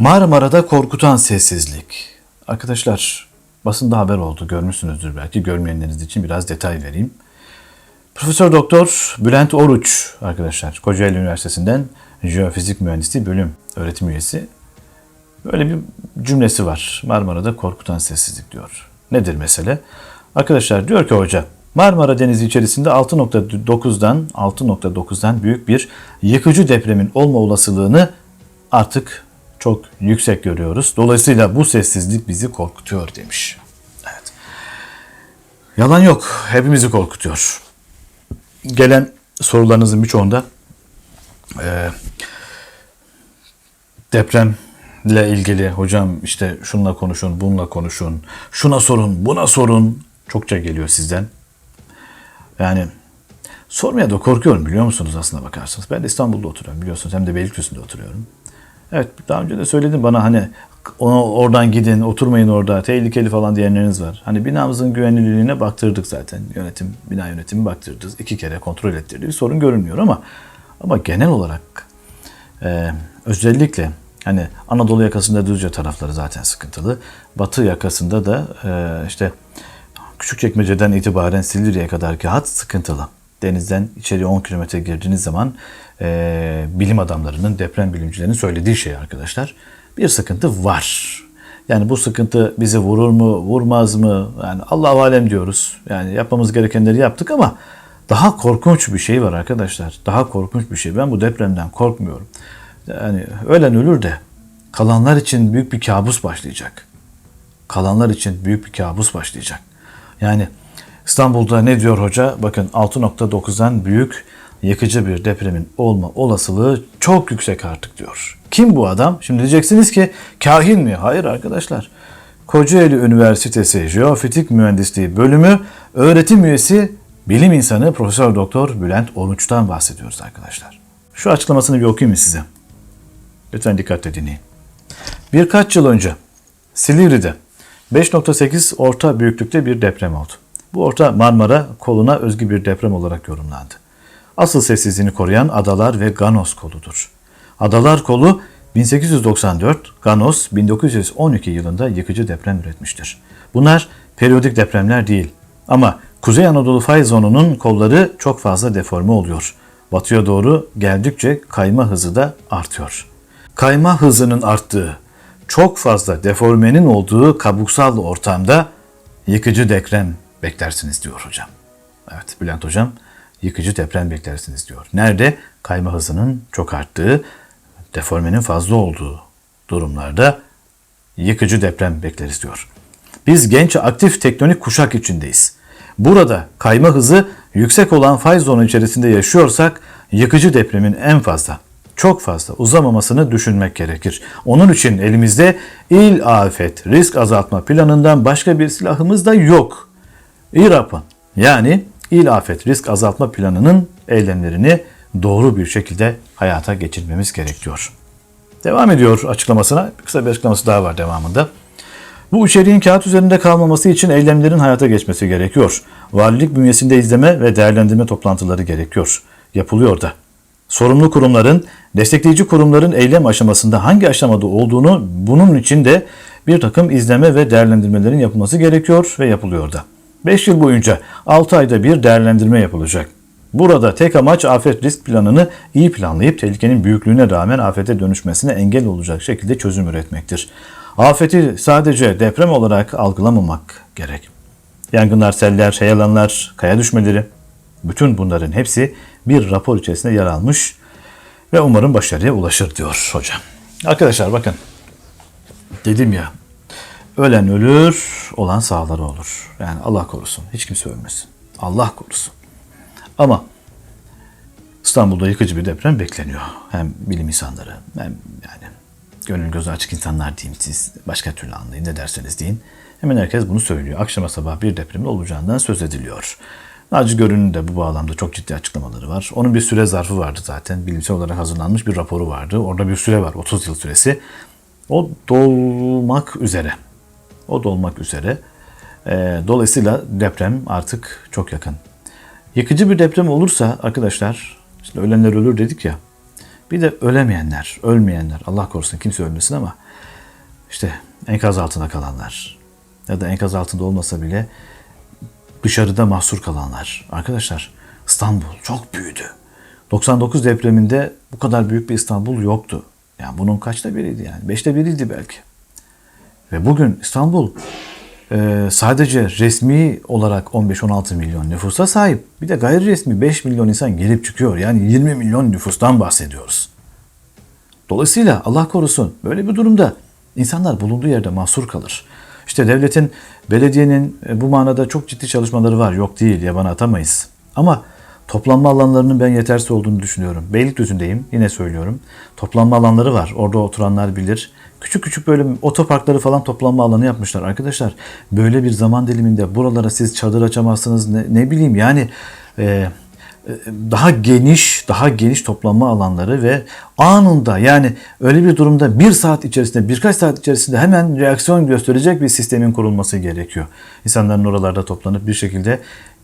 Marmara'da korkutan sessizlik. Arkadaşlar basında haber oldu görmüşsünüzdür belki görmeyenleriniz için biraz detay vereyim. Profesör Doktor Bülent Oruç arkadaşlar Kocaeli Üniversitesi'nden Jeofizik Mühendisliği bölüm öğretim üyesi. Böyle bir cümlesi var. Marmara'da korkutan sessizlik diyor. Nedir mesele? Arkadaşlar diyor ki hoca Marmara Denizi içerisinde 6.9'dan 6.9'dan büyük bir yıkıcı depremin olma olasılığını artık çok yüksek görüyoruz. Dolayısıyla bu sessizlik bizi korkutuyor demiş. Evet. Yalan yok. Hepimizi korkutuyor. Gelen sorularınızın birçoğunda e, depremle ilgili hocam işte şunla konuşun, bununla konuşun, şuna sorun, buna sorun çokça geliyor sizden. Yani sormaya da korkuyorum biliyor musunuz aslında bakarsanız. Ben de İstanbul'da oturuyorum biliyorsunuz hem de Beylikdüzü'nde oturuyorum. Evet daha önce de söyledim bana hani ona oradan gidin oturmayın orada tehlikeli falan diyenleriniz var. Hani binamızın güvenilirliğine baktırdık zaten yönetim bina yönetimi baktırdı iki kere kontrol ettirdi bir sorun görünmüyor ama ama genel olarak e, özellikle hani Anadolu yakasında Düzce tarafları zaten sıkıntılı. Batı yakasında da e, işte Küçükçekmece'den itibaren Silivri'ye kadarki hat sıkıntılı. Denizden içeri 10 kilometre girdiğiniz zaman e, bilim adamlarının, deprem bilimcilerinin söylediği şey arkadaşlar. Bir sıkıntı var. Yani bu sıkıntı bizi vurur mu, vurmaz mı? Yani Allah alem diyoruz. Yani yapmamız gerekenleri yaptık ama daha korkunç bir şey var arkadaşlar. Daha korkunç bir şey. Ben bu depremden korkmuyorum. Yani ölen ölür de kalanlar için büyük bir kabus başlayacak. Kalanlar için büyük bir kabus başlayacak. Yani İstanbul'da ne diyor hoca? Bakın 6.9'dan büyük yıkıcı bir depremin olma olasılığı çok yüksek artık diyor. Kim bu adam? Şimdi diyeceksiniz ki kahin mi? Hayır arkadaşlar. Kocaeli Üniversitesi Jeofizik Mühendisliği Bölümü öğretim üyesi bilim insanı Profesör Doktor Bülent Oruç'tan bahsediyoruz arkadaşlar. Şu açıklamasını bir okuyayım size? Lütfen dikkatle dinleyin. Birkaç yıl önce Silivri'de 5.8 orta büyüklükte bir deprem oldu. Bu orta Marmara koluna özgü bir deprem olarak yorumlandı. Asıl sessizliğini koruyan Adalar ve Ganos koludur. Adalar kolu 1894, Ganos 1912 yılında yıkıcı deprem üretmiştir. Bunlar periyodik depremler değil ama Kuzey Anadolu fay zonunun kolları çok fazla deforme oluyor. Batıya doğru geldikçe kayma hızı da artıyor. Kayma hızının arttığı, çok fazla deformenin olduğu kabuksal ortamda yıkıcı deprem beklersiniz diyor hocam. Evet Bülent hocam yıkıcı deprem beklersiniz diyor. Nerede? Kayma hızının çok arttığı, deformenin fazla olduğu durumlarda yıkıcı deprem bekleriz diyor. Biz genç aktif tektonik kuşak içindeyiz. Burada kayma hızı yüksek olan fay zonu içerisinde yaşıyorsak yıkıcı depremin en fazla çok fazla uzamamasını düşünmek gerekir. Onun için elimizde il afet risk azaltma planından başka bir silahımız da yok. İRAP'ın yani il afet risk azaltma planının eylemlerini doğru bir şekilde hayata geçirmemiz gerekiyor. Devam ediyor açıklamasına. Kısa bir açıklaması daha var devamında. Bu içeriğin kağıt üzerinde kalmaması için eylemlerin hayata geçmesi gerekiyor. Valilik bünyesinde izleme ve değerlendirme toplantıları gerekiyor. Yapılıyor da. Sorumlu kurumların, destekleyici kurumların eylem aşamasında hangi aşamada olduğunu bunun için de bir takım izleme ve değerlendirmelerin yapılması gerekiyor ve yapılıyor da. 5 yıl boyunca 6 ayda bir değerlendirme yapılacak. Burada tek amaç afet risk planını iyi planlayıp tehlikenin büyüklüğüne rağmen afete dönüşmesine engel olacak şekilde çözüm üretmektir. Afeti sadece deprem olarak algılamamak gerek. Yangınlar, seller, heyelanlar, kaya düşmeleri, bütün bunların hepsi bir rapor içerisinde yer almış ve umarım başarıya ulaşır diyor hocam. Arkadaşlar bakın dedim ya ölen ölür olan sağları olur. Yani Allah korusun hiç kimse ölmesin. Allah korusun. Ama İstanbul'da yıkıcı bir deprem bekleniyor. Hem bilim insanları hem yani gönül gözü açık insanlar diyeyim siz başka türlü anlayın ne derseniz deyin. Hemen herkes bunu söylüyor. Akşama sabah bir depremin olacağından söz ediliyor. Naci Görün'ün de bu bağlamda çok ciddi açıklamaları var. Onun bir süre zarfı vardı zaten. Bilimsel olarak hazırlanmış bir raporu vardı. Orada bir süre var. 30 yıl süresi. O dolmak üzere. O dolmak üzere. E, dolayısıyla deprem artık çok yakın. Yıkıcı bir deprem olursa arkadaşlar, işte ölenler ölür dedik ya. Bir de ölemeyenler, ölmeyenler. Allah korusun kimse ölmesin ama işte enkaz altında kalanlar ya da enkaz altında olmasa bile dışarıda mahsur kalanlar. Arkadaşlar İstanbul çok büyüdü. 99 depreminde bu kadar büyük bir İstanbul yoktu. Yani bunun kaçta biriydi yani? Beşte biriydi belki. Ve bugün İstanbul e, sadece resmi olarak 15-16 milyon nüfusa sahip. Bir de gayri resmi 5 milyon insan gelip çıkıyor. Yani 20 milyon nüfustan bahsediyoruz. Dolayısıyla Allah korusun böyle bir durumda insanlar bulunduğu yerde mahsur kalır. İşte devletin, belediyenin e, bu manada çok ciddi çalışmaları var. Yok değil, yabana atamayız. Ama toplanma alanlarının ben yetersiz olduğunu düşünüyorum. Beylikdüzü'ndeyim, yine söylüyorum. Toplanma alanları var. Orada oturanlar bilir. Küçük küçük böyle otoparkları falan toplanma alanı yapmışlar. Arkadaşlar böyle bir zaman diliminde buralara siz çadır açamazsınız. Ne, ne bileyim yani e, daha geniş, daha geniş toplanma alanları ve anında yani öyle bir durumda bir saat içerisinde, birkaç saat içerisinde hemen reaksiyon gösterecek bir sistemin kurulması gerekiyor. İnsanların oralarda toplanıp bir şekilde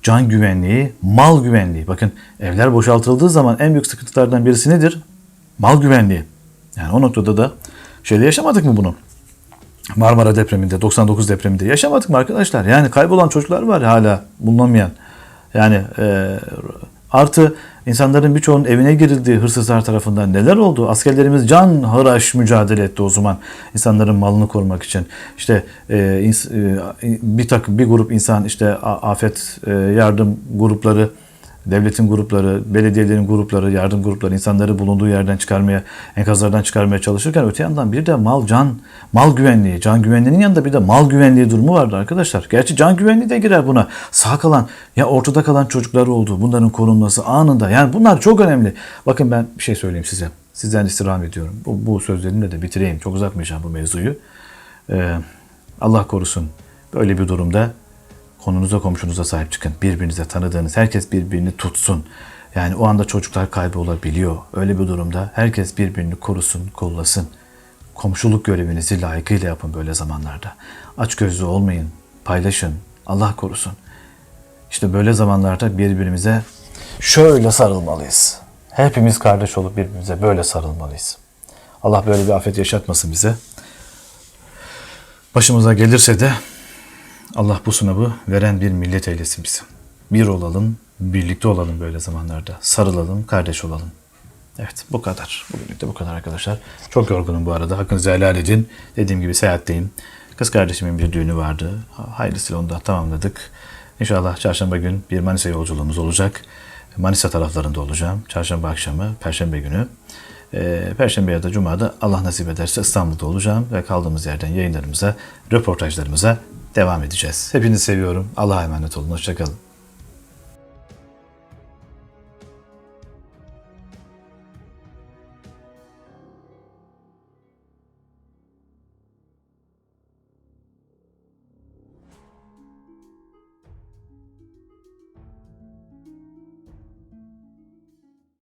can güvenliği, mal güvenliği. Bakın evler boşaltıldığı zaman en büyük sıkıntılardan birisi nedir? Mal güvenliği. Yani o noktada da şeyde yaşamadık mı bunu? Marmara depreminde, 99 depreminde yaşamadık mı arkadaşlar? Yani kaybolan çocuklar var hala bulunamayan. Yani e, artı insanların birçoğunun evine girildiği hırsızlar tarafından neler oldu? Askerlerimiz can hıraş mücadele etti o zaman insanların malını korumak için. İşte e, ins- e, bir takım bir grup insan işte afet e, yardım grupları devletin grupları, belediyelerin grupları, yardım grupları insanları bulunduğu yerden çıkarmaya, enkazlardan çıkarmaya çalışırken öte yandan bir de mal can, mal güvenliği, can güvenliğinin yanında bir de mal güvenliği durumu vardı arkadaşlar. Gerçi can güvenliği de girer buna. Sağ kalan ya ortada kalan çocuklar oldu. Bunların korunması anında. Yani bunlar çok önemli. Bakın ben bir şey söyleyeyim size. Sizden istirham ediyorum. Bu, bu sözlerimle de bitireyim. Çok uzatmayacağım bu mevzuyu. Ee, Allah korusun. Böyle bir durumda konunuza komşunuza sahip çıkın. Birbirinize tanıdığınız herkes birbirini tutsun. Yani o anda çocuklar kaybolabiliyor. Öyle bir durumda herkes birbirini korusun, kollasın. Komşuluk görevinizi layıkıyla yapın böyle zamanlarda. Açgözlü olmayın, paylaşın. Allah korusun. İşte böyle zamanlarda birbirimize şöyle sarılmalıyız. Hepimiz kardeş olup birbirimize böyle sarılmalıyız. Allah böyle bir afet yaşatmasın bize. Başımıza gelirse de Allah bu sınavı veren bir millet eylesin bizi. Bir olalım, birlikte olalım böyle zamanlarda. Sarılalım, kardeş olalım. Evet bu kadar. Bugünlük de bu kadar arkadaşlar. Çok yorgunum bu arada. Hakkınızı helal edin. Dediğim gibi seyahatteyim. Kız kardeşimin bir düğünü vardı. Hayırlısıyla onu da tamamladık. İnşallah çarşamba gün bir Manisa yolculuğumuz olacak. Manisa taraflarında olacağım. Çarşamba akşamı, perşembe günü. Ee, Perşembe ya da Cuma'da Allah nasip ederse İstanbul'da olacağım ve kaldığımız yerden yayınlarımıza, röportajlarımıza devam edeceğiz. Hepinizi seviyorum. Allah'a emanet olun. Hoşçakalın.